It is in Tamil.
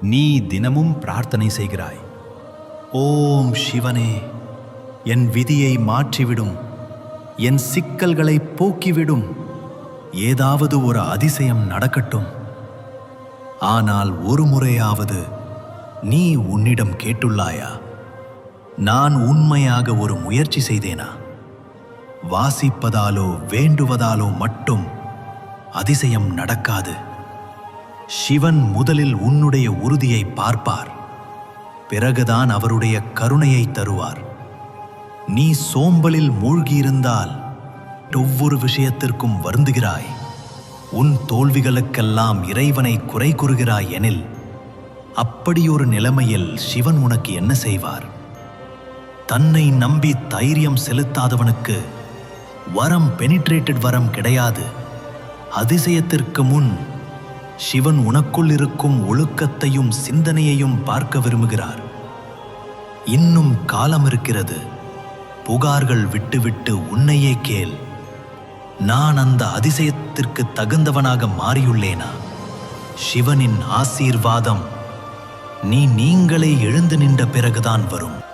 நீ தினமும் பிரார்த்தனை செய்கிறாய். ஓம் சிவனே என் விதியை மாற்றிவிடும் என் சிக்கல்களை போக்கிவிடும். ஏதாவது ஒரு அதிசயம் நடக்கட்டும். ஆனால் ஒரு முறையாவது நீ உன்னிடம் கேட்டுள்ளாயா? நான் உண்மையாக ஒரு முயற்சி செய்தேனா? வாசிப்பதாலோ வேண்டுவதாலோ மட்டும் அதிசயம் நடக்காது. சிவன் முதலில் உன்னுடைய உறுதியை பார்ப்பார். பிறகுதான் அவருடைய கருணையை தருவார். நீ சோம்பலில் மூழ்கியிருந்தால் ஒவ்வொரு விஷயத்திற்கும் வருந்துகிறாய். உன் தோல்விகளுக்கெல்லாம் இறைவனை குறை கூறுகிறாய் எனில் அப்படியொரு நிலைமையில் சிவன் உனக்கு என்ன செய்வார்? தன்னை நம்பி தைரியம் செலுத்தாதவனுக்கு வரம் பெனிட்ரேட்டட் வரம் கிடையாது. அதிசயத்திற்கு முன் சிவன் உனக்குள் இருக்கும் ஒழுக்கத்தையும் சிந்தனையையும் பார்க்க விரும்புகிறார். இன்னும் காலம் இருக்கிறது. புகார்கள் விட்டுவிட்டு உன்னையே கேள். நான் அந்த அதிசயத்திற்கு தகுந்தவனாக மாறியுள்ளேனா? சிவனின் ஆசீர்வாதம். நீ நீங்களே எழுந்து நின்ற பிறகுதான் வரும்.